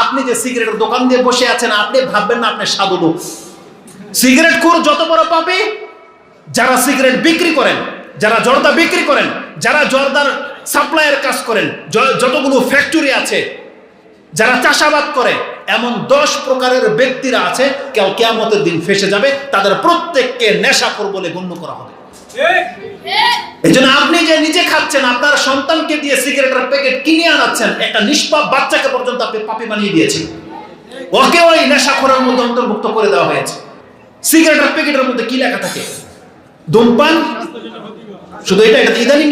আপনি যে সিগারেটের দোকান দিয়ে বসে আছেন, আপনি ভাববেন না আপনি সাধু লোক। সিগারেট খোর যত বড় পাবে যারা সিগারেট বিক্রি করেন, যারা জর্দা বিক্রি করেন, যারা জর্দার সাপ্লাইয়ের কাজ করেন যতগুলো ফ্যাক্টরি আছে, যারা চাষাবাদ করে, এমন দশ প্রকারের ব্যক্তিরা আছে, কেউ কেয়ামতের দিন ফেসে যাবে, তাদের প্রত্যেককে নেশা নেশাখোর বলে গণ্য করা হবে। এই জন্য আপনি যে নিজে খাচ্ছেন, আপনার সন্তানকে দিয়ে সিগারেটের প্যাকেট কিনে আনাচ্ছেন, একটা নিষ্পাপ বাচ্চাকে পর্যন্ত বানিয়ে ওই করে দেওয়া হয়েছে। সিগারেটের প্যাকেটের মধ্যে কি লেখা থাকে? শুধু এটা ইদানিং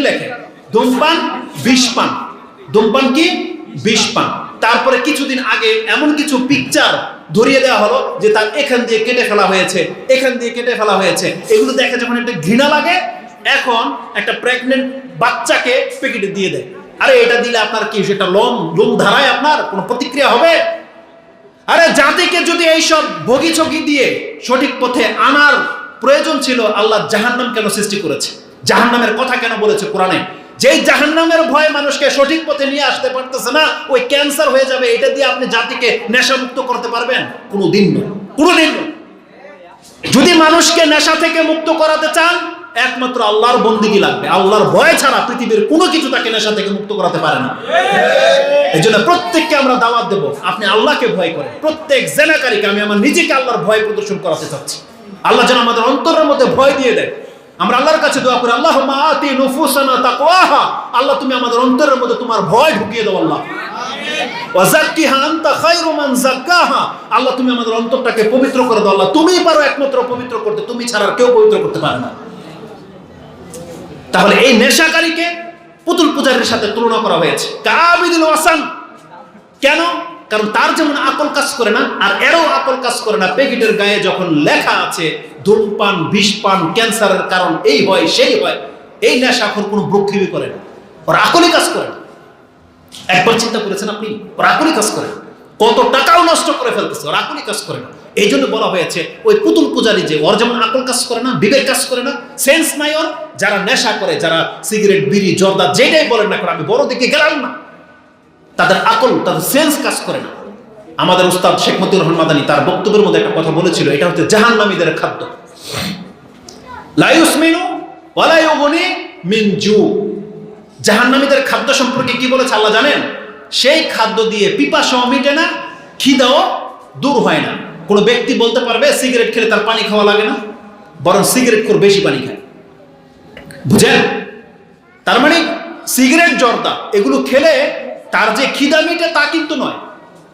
কি? তারপরে কিছুদিন আগে এমন কিছু পিকচার ধরিয়ে দেওয়া হলো যে তার এখান দিয়ে কেটে ফেলা হয়েছে, এখান দিয়ে কেটে ফেলা হয়েছে। এগুলো দেখে যখন একটা ঘৃণা লাগে, এখন একটা প্রেগনেন্ট বাচ্চাকে প্যাকেটে দিয়ে দেয়। আরে, এটা দিলে আপনার কি, সেটা লোম লোম ধারায় আপনার কোনো প্রতিক্রিয়া হবে? আরে, জাতিকে যদি এইসব ভোগী ছগি দিয়ে সঠিক পথে আনার প্রয়োজন ছিল, আল্লাহ জাহান্নাম কেন সৃষ্টি করেছে? জাহান্নামের কথা কেন বলেছে কোরআনে? যেই জাহান্নামের ভয় মানুষকে সঠিক পথে নিয়ে আসতে পারতেছে না, ওই ক্যান্সার হয়ে যাবে, এটা দিয়ে আপনি জাতিকে নেশামুক্ত করতে পারবেন? কোনো দিন নয়। কোনো দিন নয়। যদি মানুষকে নেশা থেকে মুক্ত করাতে চান, একমাত্র আল্লাহর বন্দিগি লাগবে। আল্লাহর ভয় ছাড়া পৃথিবীর কোনো কিছু তাকে নেশা থেকে মুক্ত করাতে পারে না। এই জন্য প্রত্যেককে আমরা দাওয়াত দেব। আপনি আল্লাহকে ভয় করেন। প্রত্যেক জেনাকারীকে আমি আমার নিজেকে আল্লাহর ভয় প্রদর্শন করাতে চাচ্ছি। আল্লাহ যেন আমাদের অন্তরের মধ্যে ভয় দিয়ে দেয়। আমরা আল্লাহর কাছে দোয়া করি আল্লাহ আতি নুফুসানা তাকওয়াহা। আল্লাহ, তুমি আমাদের অন্তরের মধ্যে তোমার ভয় ঢুকিয়ে দাও, আল্লাহ। ওয়াজাক্কিহা আনতা খায়রু মান যাক্কাহা। আল্লাহ, তুমি আমাদের অন্তরটাকে পবিত্র করে দাও, আল্লাহ। তুমিই পারো একমাত্র পবিত্র করতে, তুমি ছাড়া আর কেউ পবিত্র করতে পারে না। তাহলে এই নেশাকারীকে পুতুল পূজারীর সাথে তুলনা করা হয়েছে। কাবিদুল ওয়াসান কেন? কারণ তার যেমন আকল কাজ করে না, আর এরও আকল কাজ করে না প্যাকেটের গায়ে যখন লেখা আছে, ধূমপান, বিষপান, ক্যান্সারের কারণ এই হয়, সেই হয়, এই নেশাখোর কোনো ব্রক্ষিবি করে না। ওর আকলই কাজ করে না। একবার চিন্তা করেছেন আপনি? ওর আকলই কাজ করে না। কত টাকাও নষ্ট করে ফেলতেছে, ওর আকলই কাজ করে না। এই জন্য বলা হয়েছে, ওই পুতুল পূজারি যে, ওর যেমন আকল কাজ করে না, বিবেক কাজ করে না, সেন্স নাই ওর। যারা নেশা করে, যারা সিগারেট, বিড়ি, জর্দা, যেটাই বলেন না করে আমি বড় দিকে গেলাম না। তাদের আকল, তাদের সেন্স কাজ করে না। আমাদের উস্তাদ শেখ মতিউর রহমান মাদানী তার বক্তব্যের মধ্যে একটা কথা বলেছিল, এটা হচ্ছে জাহান্নামীদের খাদ্য। লাইউসমিনু ওয়ালাইউগনি মিন জু। জাহান্নামীদের খাদ্য সম্পর্কে কি বলেছে আল্লাহ জানেন? সেই খাদ্য দিয়ে পিপাসাও মিটে না, খিদাও দূর হয় না। কোনো ব্যক্তি বলতে পারবে, সিগারেট খেলে তার পানি খাওয়া লাগে না, বরং সিগারেট করে বেশি পানি খায়। বুঝেন? তার মানে সিগারেট জর্দা, এগুলো খেলে তার যে খিদা মিটে তা কিন্তু নয়।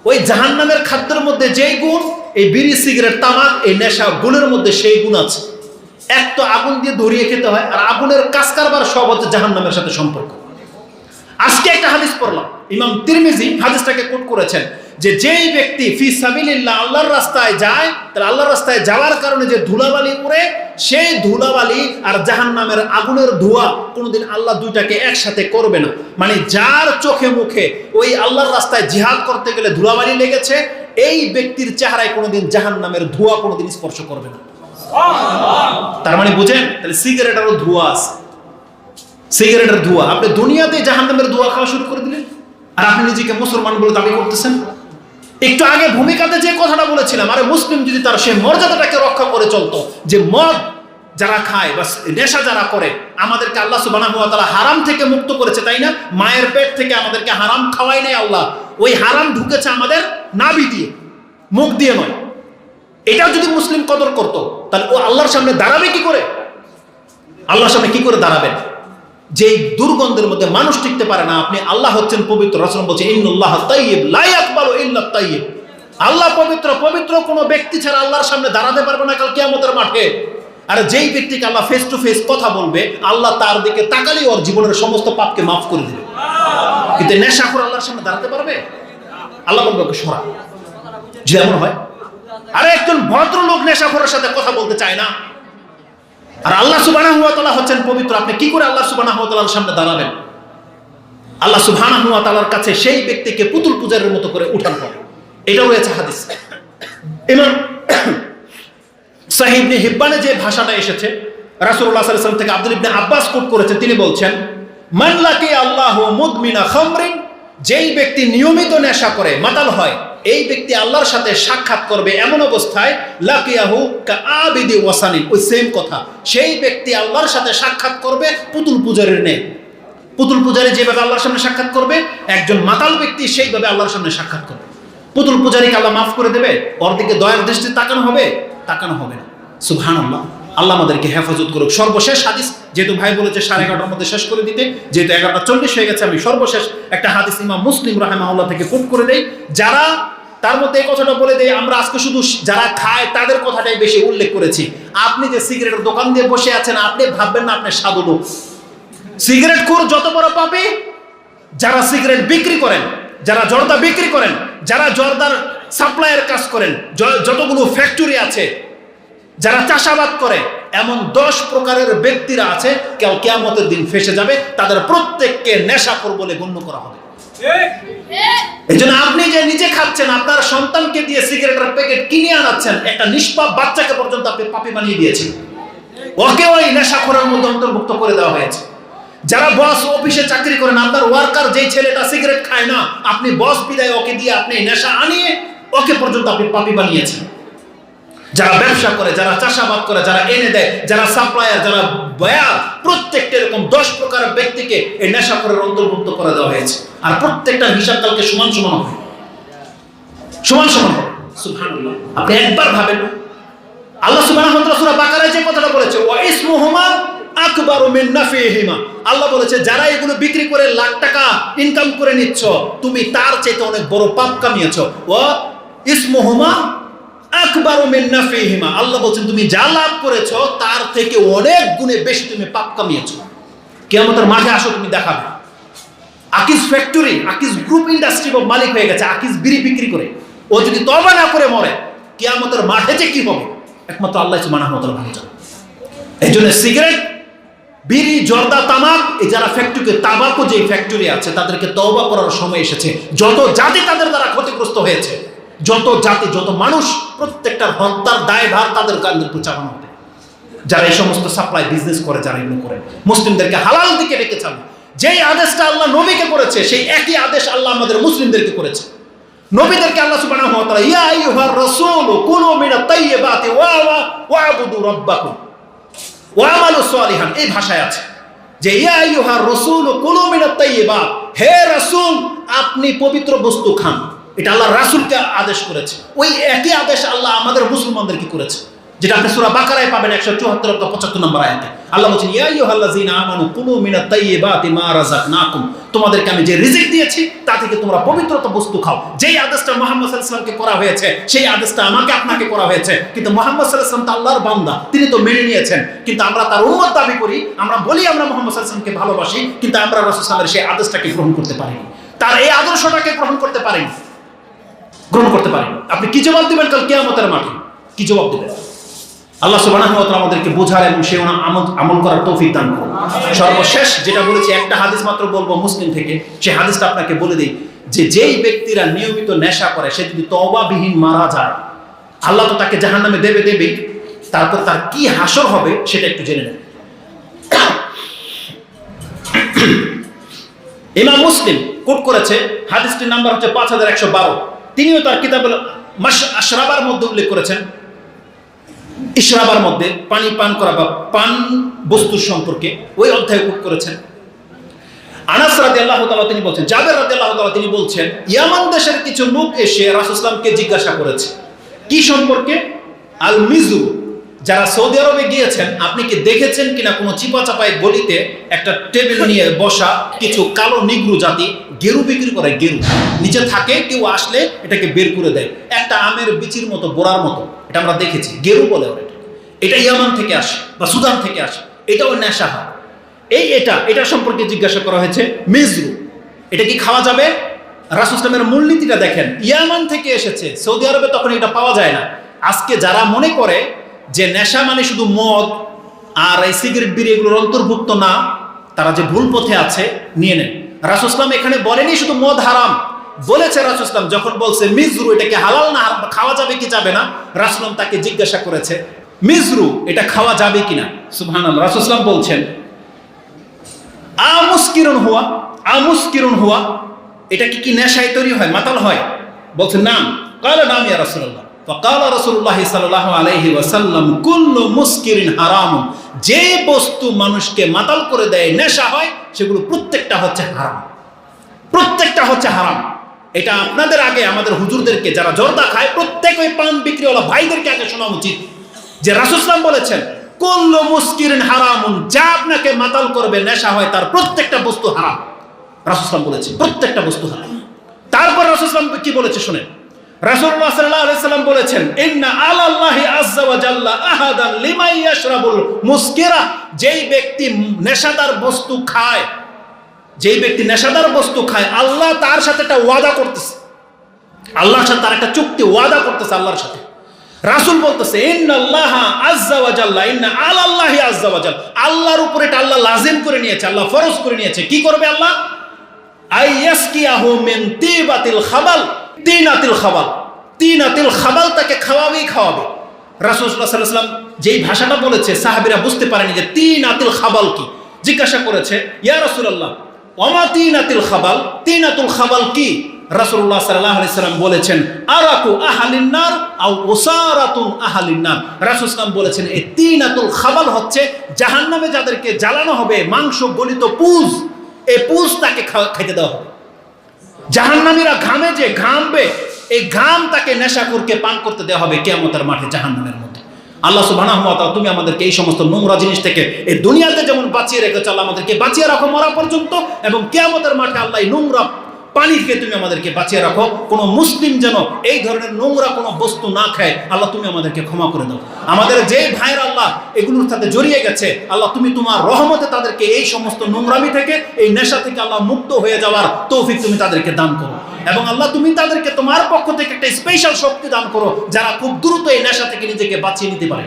ওই জাহান নামের খাদ্যের মধ্যে যেই গুণ, এই বিড়ি, সিগারেট, তামাক, এই নেশা গুণের মধ্যে সেই গুণ আছে। এক তো আগুন দিয়ে ধরিয়ে খেতে হয়, আর আগুনের কাজ কারবার সব হচ্ছে জাহান নামের সাথে সম্পর্ক। আজকে একটা হাদিস পড়লাম। ইমাম তিরমিজি হাদিসটাকে কোট করেছেন যে যেই ব্যক্তি ফি সাবিলিল্লাহ আল্লাহর রাস্তায় যায়, তাহলে আল্লাহর রাস্তায় যাওয়ার কারণে যে ধুলাবালি উড়ে সেই ধুলাবালি আর জাহান্নামের আগুনের ধোঁয়া কোনোদিন আল্লাহ দুইটাকে একসাথে করবে না। মানে যার চোখে মুখে ওই আল্লাহর রাস্তায় জিহাদ করতে গেলে ধুলাবালি লেগেছে, এই ব্যক্তির চেহারায় কোনোদিন জাহান্নামের ধোঁয়া কোনোদিন স্পর্শ করবে না। তার মানে বুঝেন? তাহলে সিগারেটেরও ধোঁয়া আছে। সিগারেটের ধোঁয়া। আপনি দুনিয়াতে জাহান্নামের ধোঁয়া খাওয়া শুরু করে দিলেন? আর আপনি নিজেকে মুসলমান বলে দাবি করতেছেন? একটু আগে ভূমিকাতে যে কথাটা বলেছিলাম, আরে মুসলিম যদি তার সেই মর্যাদাটাকে রক্ষা করে চলতো, যে মদ যারা খায় বা নেশা যারা করে, আমাদেরকে আল্লাহ ওয়া তাআলা হারাম থেকে মুক্ত করেছে, তাই না? মায়ের পেট থেকে আমাদেরকে হারাম খাওয়াই নাই আল্লাহ। ওই হারাম ঢুকেছে আমাদের নাভি দিয়ে, মুখ দিয়ে নয়। এটাও যদি মুসলিম কদর করতো, তাহলে ও আল্লাহর সামনে দাঁড়াবে কি করে? আল্লাহর সামনে কি করে দাঁড়াবেন? যেই দুর্গন্ধের মধ্যে মানুষ টিকতে পারে না, আপনি আল্লাহ হচ্ছেন পবিত্র রাসূল বলছে তাইয়্যিব আল্লাহ পবিত্র পবিত্র কোনো ব্যক্তি ছাড়া আল্লাহর সামনে দাঁড়াতে পারবে না কাল কিয়ামতের মাঠে। আর যেই ব্যক্তিকে আল্লাহ ফেস টু ফেস কথা বলবে, আল্লাহ তার দিকে তাকালেই ওর জীবনের সমস্ত পাপকে মাফ করে দিবে। কিন্তু নেশা করে আল্লাহর সামনে দাঁড়াতে পারবে? আল্লাহ বলবে, ওকে, সরা। যে এমন হয়, আরে একজন ভদ্রলোক নেশাখোরের সাথে কথা বলতে চায় না আর আল্লাহ ওয়া হচ্ছেন পবিত্র। আপনি কি করে আল্লাহ তাআলার সামনে দাঁড়াবেন? আল্লাহ তাআলার কাছে সেই ব্যক্তিকে পুতুল পূজারের মতো করে উঠান হবে। এটাও রয়েছে হাদিস। ইমাম হিব্বানে যে ভাষাটা এসেছে, রাসূলুল্লাহ সাল্লাল্লাহু থেকে আব্দুল ইবনে আব্বাস কোট করেছেন, তিনি বলছেন, মান লাকি আল্লাহু মুদমিনা খামরিন যেই ব্যক্তি নিয়মিত নেশা করে, মাতাল হয় এই ব্যক্তি আল্লাহর সাথে সাক্ষাৎ করবে এমন অবস্থায়, লাকিয়াহু আবিদি ওয়াসানিন। ওই সেম কথা। সেই ব্যক্তি আল্লাহর সাথে সাক্ষাৎ করবে পুতুল পূজারের নেই পুতুল পূজারি যেভাবে আল্লাহর সামনে সাক্ষাৎ করবে, একজন মাতাল ব্যক্তি সেইভাবে আল্লাহর সামনে সাক্ষাৎ করবে। পুতুল পূজারীকে আল্লাহ মাফ করে দেবে ওর দিকে দয়ার দৃষ্টি তাকানো হবে তাকানো হবে না। সুবহান আল্লাহ আল্লাহ আমাদেরকে হেফাজত করুক। সর্বশেষ হাদিস, যেহেতু ভাই বলেছে সাড়ে এগারোটার মধ্যে শেষ করে দিতে, যেহেতু এগারোটা চল্লিশ হয়ে গেছে, আমি সর্বশেষ একটা হাদিস ইমাম মুসলিম রাহেমাউল্লাহ থেকে কোট করে দেই। যারা তার মধ্যে এই কথাটা বলে দেয় আমরা আজকে শুধু যারা খায় তাদের কথাটাই বেশি উল্লেখ করেছি। আপনি যে সিগারেটের দোকান দিয়ে বসে আছেন, আপনি ভাববেন না আপনি সাধু লোক। সিগারেট খোর যত বড় পাবে যারা সিগারেট বিক্রি করেন, যারা জর্দা বিক্রি করেন, যারা জর্দার সাপ্লাইয়ের কাজ করেন যতগুলো ফ্যাক্টরি আছে, যারা চাষাবাদ করে, এমন দশ প্রকারের ব্যক্তিরা আছে, কেউ কেয়ামতের দিন ফেসে যাবে, তাদের প্রত্যেককে নেশাখোর বলে গণ্য করা হবে। এই জন্য আপনি যে নিজে খাচ্ছেন, আপনার সন্তানকে দিয়ে সিগারেটের প্যাকেট কিনে আনাচ্ছেন, একটা নিষ্পাপ বাচ্চাকে পর্যন্ত আপনি পাপি বানিয়ে দিয়েছেন। ওকে ওই অন্তর্ভুক্ত করে দেওয়া হয়েছে। যারা বস অফিসে চাকরি করেন, আপনার ওয়ার্কার যেই ছেলেটা সিগারেট খায় না, আপনি বস বিদায় ওকে দিয়ে আপনি নেশা আনিয়ে ওকে পর্যন্ত আপনি পাপি বানিয়েছেন। যারা ব্যবসা করে, যারা চাষাবাদ করে, যারা এনে দেয়, যারা সাপ্লায়ার যারা বয়ার প্রত্যেকটা এরকম দশ প্রকারের ব্যক্তিকে এই নেশা করে অন্তর্ভুক্ত করে দেওয়া হয়েছে। আর প্রত্যেকটা হিসাব কালকে সমান সমান হবে। সমান সমান আপনি একবার ভাবেন আল্লাহ সুবহানাহু ওয়া তাআলা সূরা বাকারায় যে কথাটা বলেছে, ওয়া ইসমুহুমা আকবারু মিন আল্লাহ বলেছে, যারা এগুলো বিক্রি করে লাখ টাকা ইনকাম করে নিচ্ছ, তুমি তার চাইতে অনেক বড় পাপ কামিয়েছো। ওয়া ইসমুহুমা আল্লাহ বলেছেন, তুমি যা লাভ করেছ, তার থেকে অনেক গুণে বেশি তুমি পাপ কামিয়েছো। কিয়ামতের মাঠে আসো, তুমি দেখাবে। Akij factory Akij group industry মালিক হয়ে গেছে আকিজ বিড়ি বিক্রি করে। ও যদি তবা না করে মরে, কিয়ামতের মাঠে যে কি হবে? একমাত্র আল্লাহ ভালো জানে। এই জন্য সিগারেট বিড়ি, জর্দা, তামাক, এই যারা ফ্যাক্টরি তাবাকও যে ফ্যাক্টরি আছে, তাদেরকে তওবা করার সময় এসেছে। যত জাতি তাদের দ্বারা ক্ষতিগ্রস্ত হয়েছে যত জাতি, যত মানুষ প্রত্যেকটার হত্যার দায়ভার তাদের কান্দের উপর চাপানো হবে। যারা এই সমস্ত সাপ্লাই বিজনেস করে, যারা এগুলো করে। মুসলিমদেরকে হালাল দিকে রেখে চান যেই আদেশটা আল্লাহ নবীকে করেছে, সেই একই আদেশ আল্লাহ আমাদের মুসলিমদেরকে করেছে। নবীদেরকে আল্লাহ সুবহানাহু ওয়া তাআলা, ইয়া আইয়ুহার রাসূল, কুলু মিনাত তাইয়্যিবাতি ওয়া ওয়া ওয়াবুদু রাব্বাকুম। ওয়া আমালু সালিহান, এই ভাষায় আছে যে, ইয়া আইয়ুহার রাসূল, কুলু মিনাত তাইয়্যিবাত। হে রাসূল, আপনি পবিত্র বস্তু খান। এটা আল্লাহ রাসূলকে আদেশ করেছে। ওই একই আদেশ আল্লাহ আমাদের মুসলমানদেরকে করেছে, যেটা আপনি সূরা বাকারায় পাবেন 174 অথবা 75 নম্বর আয়াতে। আল্লাহ বলেছেন, ইয়া আইয়ুহাল্লাযীনা আমানু কুলু মিনাত তাইয়্যিবাতি মা রাযাকনাকুম। তোমাদেরকে আমি যে রিজিক দিয়েছি, তা থেকে তোমরা পবিত্রতা বস্তু খাও। যেই আদেশটা মুহাম্মদ সাল্লাল্লাহু করা হয়েছে, সেই আদেশটা আমাকে আপনাকে করা হয়েছে। কিন্তু মুহাম্মদ সাল্লাল্লাহু আলাইহি আল্লাহর বান্দা, তিনি তো মেনে নিয়েছেন। কিন্তু আমরা তার উম্মত দাবি করি, আমরা বলি আমরা মুহাম্মদ সাল্লাল্লাহু ভালোবাসি, কিন্তু আমরা রাসূল সাল্লাল্লাহু সেই আদেশটাকে গ্রহণ করতে পারিনি। তার এই আদর্শটাকে গ্রহণ করতে পারিনি। গ্রহণ করতে পারিনি। আপনি কি জবাব দিবেন কাল কিয়ামতের মাঠে? কি জবাব দিবেন? আল্লাহ তাআলা আমাদেরকে বোঝার এবং সে আমল করার তৌফিক দান করুন। সর্বশেষ যেটা বলেছি, একটা হাদিস মাত্র বলব মুসলিম থেকে। সেই হাদিসটা আপনাকে বলে দিই, যে যেই ব্যক্তিরা নিয়মিত নেশা করে, সে যদি তওবাবিহীন মারা যায়, আল্লাহ তো তাকে জাহান্নামে দেবে দেবে তারপর তার কি হাসর হবে, সেটা একটু জেনে নেন। ইমাম মুসলিম কোট করেছে, হাদিসটির নাম্বার হচ্ছে পাঁচ হাজার একশো বারো। তিনিও তার কিতাবুল মাস আশরাবার মধ্যে উল্লেখ করেছেন। ইশরাবার মধ্যে পানি পান করা বা পান বস্তু সম্পর্কে ওই অধ্যায় উল্লেখ করেছেন। আনাস রাজি আল্লাহ তালা তিনি বলছেন, জাবের রাজি আল্লাহ তালা তিনি বলছেন, ইয়ামান দেশের কিছু লোক এসে রাসুসলামকে জিজ্ঞাসা করেছে, কি সম্পর্কে? আল মিজু যারা সৌদি আরবে গিয়েছেন, আপনি কি দেখেছেন কিনা কোনো চিপা চাপাই গলিতে একটা টেবিল নিয়ে বসা কিছু কালো নিগ্রু জাতি, গেরু বিক্রি করে গেরু? নিচে থাকে, কেউ আসলে এটাকে বের করে দেয়। একটা আমের বিচির মতো বোড়ার মতো। এটা আমরা দেখেছি। গেরু বলে এটা ইয়ামান থেকে আসে বা সুদান থেকে আসে। এটাও নেশা হয়। এই এটা এটা সম্পর্কে জিজ্ঞাসা করা হয়েছে মিজরু। এটা কি খাওয়া যাবে? রাসুসলামের মূলনীতিটা দেখেন। ইয়ামান থেকে এসেছে। সৌদি আরবে তখন এটা পাওয়া যায় না। আজকে যারা মনে করে যে নেশা মানে শুধু মদ আর এই সিগারেট, বিড়ি এগুলোর অন্তর্ভুক্ত না, তারা যে ভুল পথে আছে, নিয়ে নেন। রাসুসলাম এখানে বলেনি শুধু মদ হারাম। বলেছে রাসুসলাম যখন বলছে মিজরু, এটাকে হালাল না খাওয়া যাবে কি যাবে না রাসুলাম তাকে জিজ্ঞাসা করেছে, মিজরু, এটা খাওয়া যাবে কিনা? সুবহান রাসুসলাম বলছেন আমুস্কিরণ হওয়া আমুস্কিরণ হওয়া এটা কি কি নেশায় তৈরি হয়, মাতাল হয়? বলছে নাম কালে, নাম ইয়া রাসূলুল্লাহ। ফকাল রসুল্লাহ সাল্লাহ আলহি ওয়াসাল্লাম, কুল্ল মুস্কিরিন হারাম যে বস্তু মানুষকে মাতাল করে দেয়, নেশা হয়, সেগুলো প্রত্যেকটা হচ্ছে হারাম। প্রত্যেকটা হচ্ছে হারাম। এটা আপনাদের আগে আমাদের হুজুরদেরকে যারা জর্দা খায়, প্রত্যেক ওই পান হলো ভাইদেরকে আগে শোনা উচিত। যে রাসুসলাম বলেছেন, কুল্ল মুস্কিরিন হারামুন যা আপনাকে মাতাল করবে, নেশা হয়, তার প্রত্যেকটা বস্তু হারাম। রাসুসলাম বলেছে, প্রত্যেকটা বস্তু হারাম। তারপর রাসুসলাম কি বলেছে, শোনেন। রাসূলুল্লাহ সাল্লাল্লাহু বলেছেন, ইন্না যেই ব্যক্তি নেশাদার বস্তু খায়, যেই ব্যক্তি নেশাদার বস্তু খায়, আল্লাহ তার সাথে একটা ওয়াদা করতেছে। আল্লাহর সাথে তার একটা চুক্তি ওয়াদা করতেছে আল্লাহর সাথে। রাসূল বলতেছে ইন্না আল্লাহর আল্লাহ লাজিম করে নিয়েছে, আল্লাহ ফরজ করে নিয়েছে। কি করবে আল্লাহ? আইয়াসকিয়াহু মিন তিবাতিল খাবাল তিনাতিল খাবাল। তিন আতিল খাবাল তাকে খাওয়াবেই খাওয়াবে। রাসূলুল্লাহ সাল্লাল্লাহু আলাইহি সাল্লাম যেই ভাষাটা বলেছে, সাহাবীরা বুঝতে পারেনি যে তিন আতিল খাবাল কি। জিজ্ঞাসা করেছে, ইয়া রাসূলুল্লাহ, ওমা তিনাতিল খাবাল? তিনাতুল খাবাল কি? আলাইহি সাল্লাম বলেছেন বলেছেন, এই তিনাতুল খাবাল হচ্ছে জাহান্নামে যাদেরকে জ্বালানো হবে, মাংস, গলিত পুজ, এই পুজ তাকে খাইতে দেওয়া হবে। জাহান্নামীরা ঘামে যে ঘামবে, এই ঘাম তাকে নেশাকুরকে পান করতে দেওয়া হবে কেমতার মাঠে জাহান্নামের মধ্যে। আল্লাহ সুবাহ তুমি আমাদেরকে এই সমস্ত নোংরা জিনিস থেকে এই দুনিয়াতে যেমন বাঁচিয়ে রেখেছো, আল্লাহ আমাদেরকে বাঁচিয়ে রাখো মরা পর্যন্ত এবং কেয়ামতের মাঠে আল্লাহ এই নোংরা পানিকে তুমি আমাদেরকে বাঁচিয়ে রাখো। কোনো মুসলিম যেন এই ধরনের নোংরা কোনো বস্তু না খায়, আল্লাহ তুমি আমাদেরকে ক্ষমা করে দাও। আমাদের যে ভাইয়ের আল্লাহ, এগুলোর সাথে জড়িয়ে গেছে, আল্লাহ তুমি তোমার রহমতে তাদেরকে এই সমস্ত নোংরামি থেকে, এই নেশা থেকে আল্লাহ মুক্ত হয়ে যাওয়ার তৌফিক তুমি তাদেরকে দান করো। এবং আল্লাহ তুমি তাদেরকে তোমার পক্ষ থেকে একটা স্পেশাল শক্তি দান করো, যারা খুব দ্রুত এই নেশা থেকে নিজেকে বাঁচিয়ে নিতে পারে।